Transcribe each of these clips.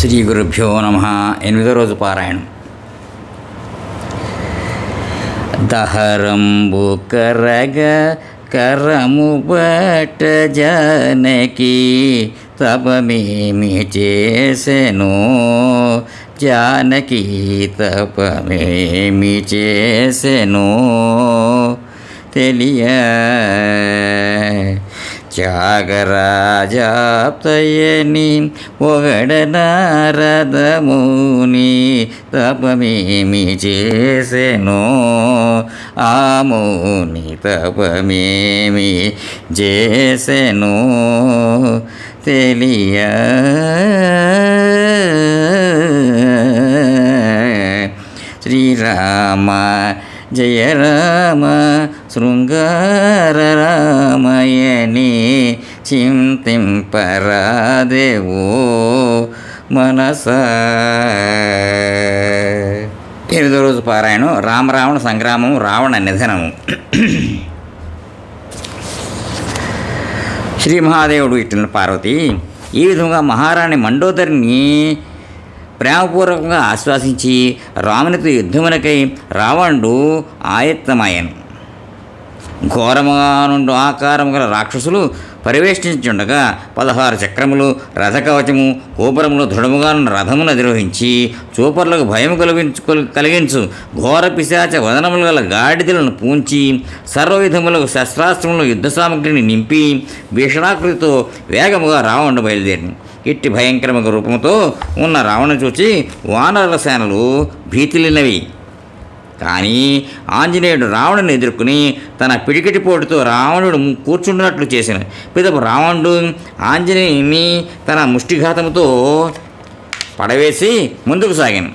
శ్రీ గురుభ్యో నమ ఎనిమిదో రోజు పారాయణం దహరంబు కరగ కరము బట్ట జానకి తపమేమి చేసెను జానకి తపమేమి చేసెను తెలియ త్యాగరాజాప్తయని ఒగడనారదముని తపమేమి చేసెను ఆముని తపమేమి చేసెను తెలియ శ్రీరామ జయ రామ శృంగారరామయని చింతింపరాదేవో మనస. ఎనిమిదో రోజు పారాయణం రామరావణ సంగ్రామం రావణ నిధనము. శ్రీ మహాదేవుడు ఇట్టిన పార్వతి ఈ విధంగా మహారాణి మండోదరిని ప్రేమపూర్వకంగా ఆశ్వాసించి రామునితో యుద్ధమునకై రావణుడు ఆయత్తమాయను. ఘోరముగా నుండి ఆకారము గల రాక్షసులు పరివేష్టించుండగా పదహారు చక్రములు రథకవచము గోపురములు దృఢముగా ఉన్న రథమును అధిరోహించి చూపర్లకు భయం కలిగించు కలిగించు ఘోర పిశాచ వదనములు గల గాడిదలను పూంచి సర్వవిధములకు శస్త్రాస్త్రములు యుద్ధ సామగ్రిని నింపి భీషణాకృతితో వేగముగా రావణుడు బయలుదేరింది ఇట్టి భయంకరమైన రూపంతో ఉన్న రావణ చూచి వానరుల సేనలు భీతిలినవి. కానీ ఆంజనేయుడు రావణుని ఎదుర్కొని తన పిడికిటిపోటుతో రావణుడు కూర్చున్నట్లు కూర్చుంటున్నట్లు చేసిన. పిదప రావణుడు ఆంజనేయుని తన ముష్టిఘాతముతో పడవేసి ముందుకు సాగాను.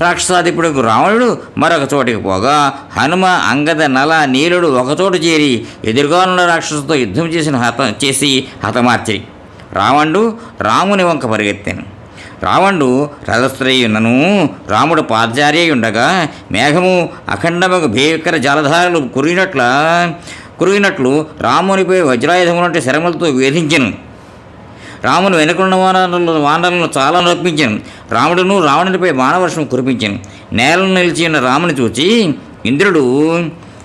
రాక్షసాధిపుడు రావణుడు మరొక చోటికి పోగా హనుమ అంగద నల నీలుడు ఒకచోట చేరి ఎదురుగా ఉన్న రాక్షసుతో యుద్ధం చేసిన హత చేసి హతమార్చి రావణుడు రాముని వంక పరిగెత్తాను. రావణుడు రథస్త్రయున్నను రాముడు పాదచారి ఉండగా మేఘము అఖండముకు భీకర జలధారలు కురిగినట్ల కురిగినట్లు రామునిపై వజ్రాయుధములంటే శరములతో వేధించను. రామును వెనుకున్న వానరులు వానరులను చాలా నొప్పించాను. రాముడును రావణునిపై బాణవర్షం కురిపించాను. నేలను నిలిచి ఉన్న రాముని చూచి ఇంద్రుడు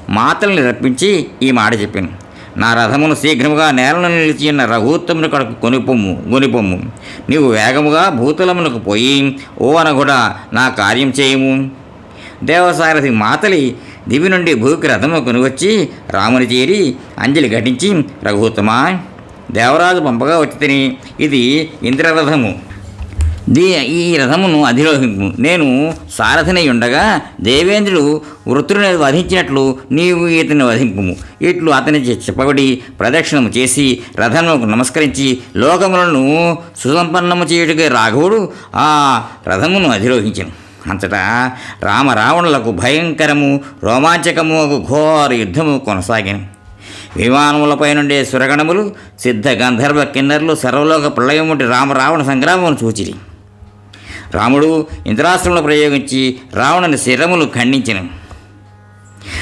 మాతల్ని రప్పించి ఈ మాట చెప్పాను. నా రథమును శీఘ్రముగా నేలను నిలిచి ఉన్న రఘుత్తముని కడకు కొనిపొమ్ము గొనిపొమ్ము నీవు వేగముగా భూతలమునకు పోయి ఓ అనగుడా నా కార్యం చేయము. దేవసారథి మాతలి దివి నుండి భూకి రథము కొనివచ్చి రాముని చేరి అంజలి ఘటించి రఘుత్తమా దేవరాజు పంపగా వచ్చి తిని. ఇది ఇంద్రరథము. దీ ఈ రథమును అధిరోహింపు. నేను సారథినై ఉండగా దేవేంద్రుడు వృత్రుని వధించినట్లు నీవు ఇతని వధింపుము. ఇట్లు అతని చెప్పబడి ప్రదక్షిణము చేసి రథములకు నమస్కరించి లోకములను సుసంపన్నము చేయుటకు రాఘవుడు ఆ రథమును అధిరోహించను. అంతటా రామరావణులకు భయంకరము రోమాంచకము ఒక ఘోర యుద్ధము కొనసాగాను. విమానములపై నుండే సురగణములు సిద్ధ గంధర్వ కిన్నర్లు సర్వలోక ప్రళయం వంటి రామరావణ సంగ్రామం చూచిరి. రాముడు ఇంద్రాస్త్రములు ప్రయోగించి రావణుని శిరములు ఖండించను.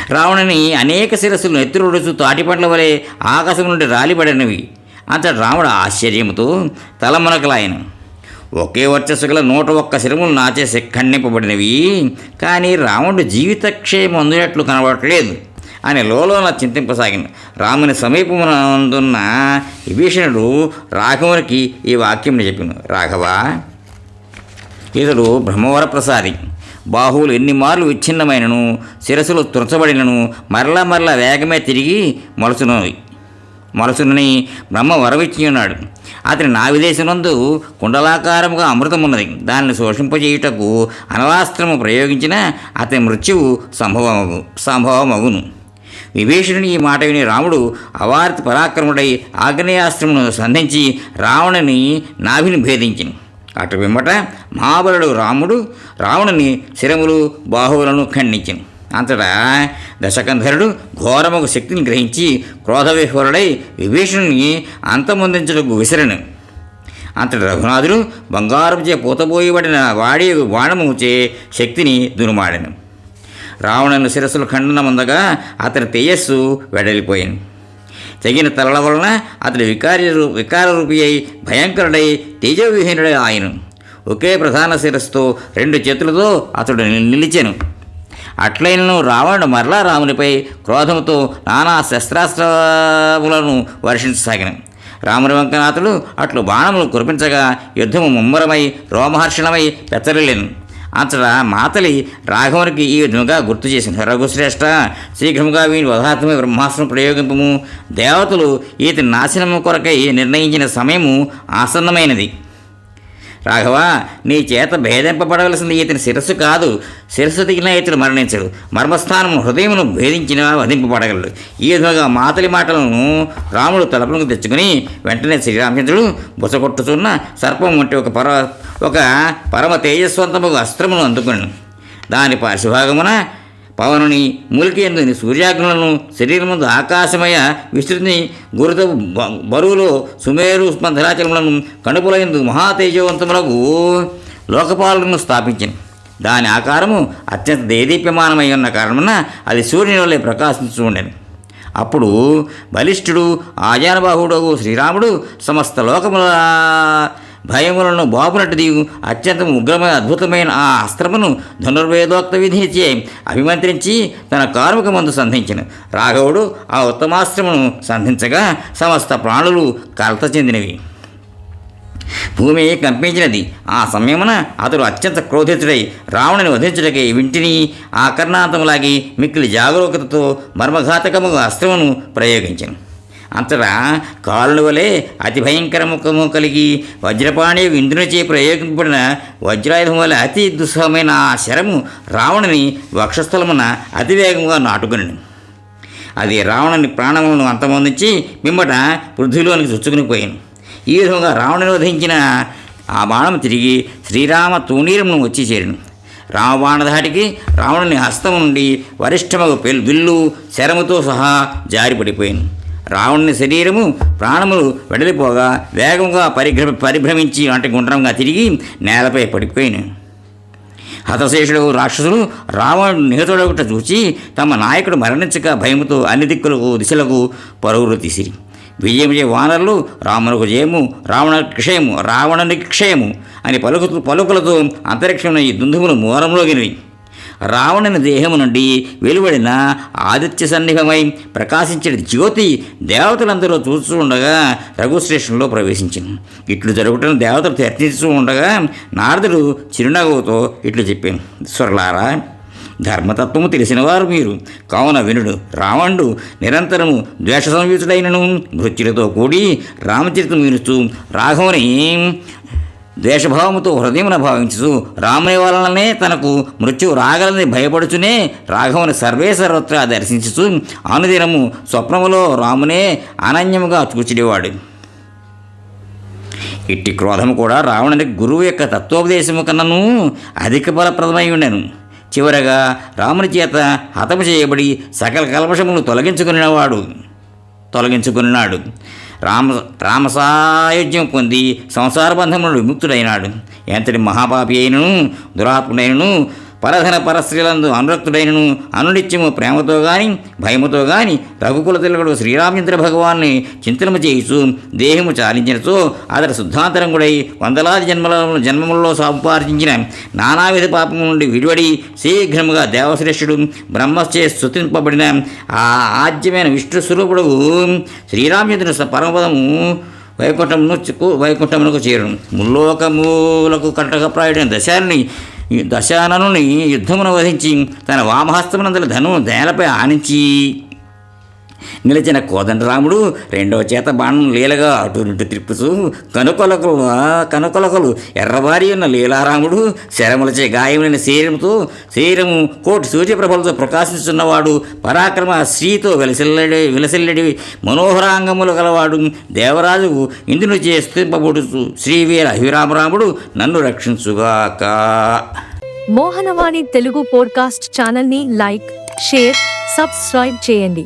రావణుని అనేక శిరస్సులు నెత్తురుడుచు తాటిపండ్ల వలె ఆకాశం నుండి రాలిపడినవి. అంతటి రాముడు ఆశ్చర్యముతో తలమునకలాయను ఒకే వర్చస్సు గల నూట ఒక్క శిరములు నాచేసి ఖండింపబడినవి కానీ రావణుడు జీవితక్షేమం అందునట్లు కనబడట్లేదు అని లోలోన చింతింపసాగింది రాముని సమీపమునందున్న విభీషణుడు రాఘవునికి ఈ వాక్యం చెప్పిను. రాఘవా ఇతడు బ్రహ్మవర ప్రసాది బాహువులు ఎన్ని మార్లు విచ్ఛిన్నమైనను శిరస్సులు తురచబడినను మరలా మరలా వేగమే తిరిగి మొలచునవి మొలచునని బ్రహ్మ వరవిచ్చియున్నాడు అతని నా విదేశనందు కుండలాకారముగా అమృతమున్నది. దానిని శోషింపజేయుటకు అనలాస్త్రము ప్రయోగించిన అతని మృత్యువు సంభవమగు సంభవమగును. విభీషణుని ఈ మాట విని రాముడు అవార్తి పరాక్రముడై ఆగ్నేయాస్త్రమును సంధించి రావణుని నాభిని భేదించింది అటు పిమ్మట మహాబలుడు రాముడు రావణుని శిరములు బాహువులను ఖండించను. అంతటా దశకంధరుడు ఘోరముకు శక్తిని గ్రహించి క్రోధవిహ్వరుడై విభీషణుని అంతమొందించుటకు విసిరను. అంతటి రఘునాథుడు బంగారంచే పూతబోయబడిన వాడి బాణముచే శక్తిని దునుమాడెను. రావణుని శిరస్సులు ఖండనముందగా అతని తేజస్సు వెడలిపోయింది తగిన తలల వలన అతడు వికారి వికార రూపి అయి భయంకరుడై తేజవిహీనుడై ఆయను. ఒకే ప్రధాన శిరస్సుతో రెండు చేతులతో అతడు నిలిచెను. అట్లైనను రావణుడు మరలా రామునిపై క్రోధంతో నానా శస్త్రాస్త్రములను వర్షించసాగిన. రాముని వంకనాథుడు అట్లు బాణములు కురిపించగా యుద్ధము ముమ్మరమై రోమహర్షణమై పెత్తరిల్లేను. అతడ మాతలి రాఘవునికి ఈ విధముగా గుర్తు చేసింది. రఘుశ్రేష్ఠ శీఘ్రముగా వీని వధార్థమై బ్రహ్మాస్త్రం ప్రయోగింపము. దేవతలు ఈతని నాశనము కొరకై నిర్ణయించిన సమయము ఆసన్నమైనది. రాఘవ నీ చేత భేదింపబడవలసింది ఇతని శిరస్సు కాదు. శిరస్సు దిగిన ఇతడు మరణించడు. మర్మస్థానము హృదయమును భేదించిన వధింపబడగలడు. ఈ విధంగా మాతలి మాటలను రాముడు తలపులకు తెచ్చుకుని వెంటనే శ్రీరామచంద్రుడు బుసగొట్టుచున్న సర్పం వంటి ఒక పర ఒక పరమ తేజస్వంతము అస్త్రమును అందుకున్నాను దాని పార్శ్వభాగమున పవనుని మూలికేందుని సూర్యాగ్నులను శరీరముందు ఆకాశమయ విస్తృతిని గురుత బరువులో సుమేరు స్పంధరాచలములను కణుపులందు మహాతేజవంతములకు లోకపాలను స్థాపించింది దాని ఆకారము అత్యంత దేదీప్యమానమై ఉన్న కారణమున అది సూర్యుని వల్లే ప్రకాశించు ఉండేది అప్పుడు బలిష్ఠుడు ఆజానబాహుడు శ్రీరాముడు సమస్త లోకముల భయములను బాపునట్టు దిగు. అత్యంత ఉగ్రమైన అద్భుతమైన ఆ అస్త్రమును ధనుర్వేదోక్త విధినిచే అభిమంత్రించి తన కార్మిక మందు సంధించను. రాఘవుడు ఆ ఉత్తమాస్త్రమును సంధించగా సమస్త ప్రాణులు కలత చెందినవి. భూమి కంపించినది. ఆ సమయమున అతడు అత్యంత క్రోధితుడై రావణుని వధించుటకై వింటిని ఆకర్ణాంతములాగి మిక్కిలి జాగరూకతతో మర్మఘాతకముగా అస్త్రమును ప్రయోగించను. అంతటా కాలుని వలె అతి భయంకర ముఖము కలిగి వజ్రపాణి ఇంద్రునిచే ప్రయోగింపబడిన వజ్రాయుధం వల్ల అతి దుస్సహమైన ఆ శరము రావణుని వక్షస్థలమున అతివేగంగా నాటుకుని అది రావణుని ప్రాణములను అంతమొందించి మిమ్మట పృథ్వీలోనికి చొచ్చుకుని పోయాను. ఈ విధంగా రావణుని వధించిన ఆ బాణం తిరిగి శ్రీరామ తూణీరమును వచ్చి చేరిను. రామబాణధాటికి రావణుని హస్తం నుండి వరిష్టమగు పెల్ విల్లు శరముతో సహా జారిపడిపోయింది రావణుని శరీరము ప్రాణములు వెడలిపోగా వేగంగా పరిభ్ర పరిభ్రమించి అంటే గుండ్రంగా తిరిగి నేలపై పడిపోయినాయి హతశేషుడు రాక్షసులు రావణుడు నిహతుడగుట చూచి తమ నాయకుడు మరణించక భయముతో అన్ని దిక్కులకు దిశలకు పరుగులు తీసిరి. విజయం విజయ వానరులు రామునకు జయము రావణ క్షయము రావణునికి క్షయము అని పలుకు పలుకులతో అంతరిక్షంలో ఈ దుందుములు మూలంలోగినవి రావణుని దేహము నుండి వెలువడిన ఆదిత్య సన్నిహమై ప్రకాశించిన జ్యోతి దేవతలందరూ చూస్తూ ఉండగా రఘుశ్రేష్ఠంలో ప్రవేశించింది. ఇట్లు జరుగుతున్న దేవతలు చర్చిస్తూ ఉండగా నారదుడు చిరునవ్వుతో ఇట్లు చెప్పాను. స్వరలారా ధర్మతత్వము తెలిసినవారు మీరు. కావున వినుడు రావణుడు నిరంతరము ద్వేష సంయుతుడైనను మృత్యులతో కూడి రామచరితం వినుస్తూ రాఘవుని ద్వేషభావముతో హృదయమున భావించు రాముని వలననే తనకు మృత్యు రాగలని భయపడుచునే రాఘవుని సర్వే సర్వత్రా దర్శించుచు అనుదినము స్వప్నములో రామునే అనన్యముగా చూచిడేవాడు ఇట్టి క్రోధము కూడా రావణునికి గురువు యొక్క తత్వోపదేశము కన్నను అధిక బలప్రదమై ఉండెను. చివరగా రాముని చేత హతము చేయబడి సకల కల్మషములు తొలగించుకునేవాడు తొలగించుకున్నాడు. రామ రామసాయుధ్యం పొంది సంసార బంధంలో విముక్తుడైనాడు. ఎంతటి మహాపాపి అయినను దురాత్ముడైనను పరధన పరశ్రీలందు అనురక్తుడైనను అనునిత్యము ప్రేమతో గాని భయముతో గాని రఘుకుల తిలకుడు శ్రీరామచంద్ర భగవాన్ని చింతనము చేయిచు దేహము చాలించినచో అతడు శుద్ధాంతరంగుడై వందలాది జన్మల జన్మములలో సంపార్జించిన నానావిధ పాపము నుండి విడివడి శీఘ్రముగా దేవశ్రేష్ఠుడు బ్రహ్మచే స్థుతింపబడిన ఆ ఆద్యమైన విష్ణు స్వరూపుడు శ్రీరామచంద్రుని పరమపదము వైకుంఠమును వైకుంఠమునకు చేరును. ముల్లోకములకు కటకప్రాయుడైన దశాన్ని దశాననుని యుద్ధమును వధించి తన వామహస్తమునందల ధను నేలపై ఆనించి నిలిచిన కోదండరాముడు రెండవ చేత బాణం లీలగా అటు ఇటు తిప్పుతూ కనుకొలకలు కనుకొలకలు ఎర్రబారి ఉన్న లీలారాముడు శరములచే గాయములైన శరీరముతో శరీరము కోటి సూర్యప్రభలతో ప్రకాశిస్తున్నవాడు పరాక్రమ శ్రీతో విలసిల్లడి విలసిల్లడి మనోహరాంగములు గలవాడు దేవరాజుకు ఇందును చే శ్రీవీర అభిరామరాముడు నన్ను రక్షించుగాక. మోహనవాణి తెలుగు పోడ్కాస్ట్ ఛానల్ని లైక్ షేర్ సబ్స్క్రైబ్ చేయండి.